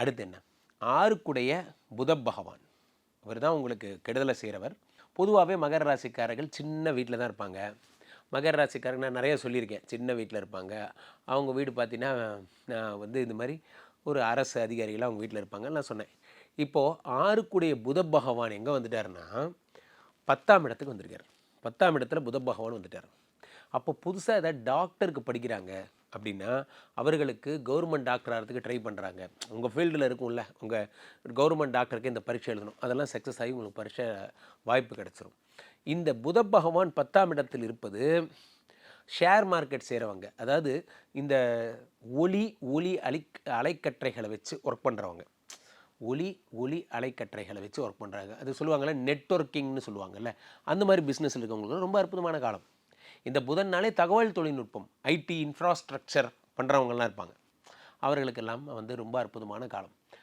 அடுத்து என்ன? ஆறுக்குடைய புத பகவான். அவர் தான் உங்களுக்கு கெடுதலை செய்கிறவர் பொதுவாகவே மகர ராசிக்காரர்கள் சின்ன வீட்டில் தான் இருப்பாங்க. மகர ராசிக்காரங்க நான் நிறைய சொல்லியிருக்கேன். சின்ன வீட்டில் இருப்பாங்க. அவங்க வீடு பார்த்தீங்கன்னா நான் வந்து இந்த மாதிரி ஒரு அரசு அதிகாரிகள் அவங்க வீட்டில் இருப்பாங்க நான் சொன்னேன். இப்போது ஆறுக்குடைய புத பகவான் எங்கே வந்துட்டாருன்னா பத்தாம் இடத்துக்கு வந்திருக்கார். பத்தாம் இடத்துல புத பகவான் வந்துட்டார். அப்போ புதுசாக ஏதாவது டாக்டருக்கு படிக்கிறாங்க. அப்படின்னா அவர்களுக்கு கவர்மெண்ட் டாக்டர் ஆகிறதுக்கு ட்ரை பண்ணுறாங்க உங்கள் ஃபீல்டில் இருக்கும்ல உங்கள் கவர்மெண்ட் டாக்டருக்கு இந்த பரீட்சை எழுதணும். அதெல்லாம் சக்ஸஸ் ஆகி உங்களுக்கு பரீட்சை வாய்ப்பு கிடச்சிரும். இந்த புத பகவான் பத்தாம் இடத்தில் இருப்பது ஷேர் மார்க்கெட் செய்கிறவங்க அதாவது இந்த ஒளி ஒளி அலை அலைக்கற்றைகளை வச்சு ஒர்க் பண்ணுறவங்க ஒளி ஒலி அலைக்கற்றைகளை வச்சு ஒர்க் பண்ணுறாங்க அது சொல்லுவாங்கள்ல நெட்வொர்க்கிங்னு சொல்லுவாங்கல்ல அந்த மாதிரி பிஸ்னஸ் இருக்கவங்களுக்கு ரொம்ப அற்புதமான காலம். இந்த புதன்னாலே தகவல் தொழில்நுட்பம் ஐடி இன்ஃப்ராஸ்ட்ரக்சர் பண்ணுறவங்கலாம் இருப்பாங்க. அவர்களுக்கெல்லாம் வந்து ரொம்ப அற்புதமான காலம்.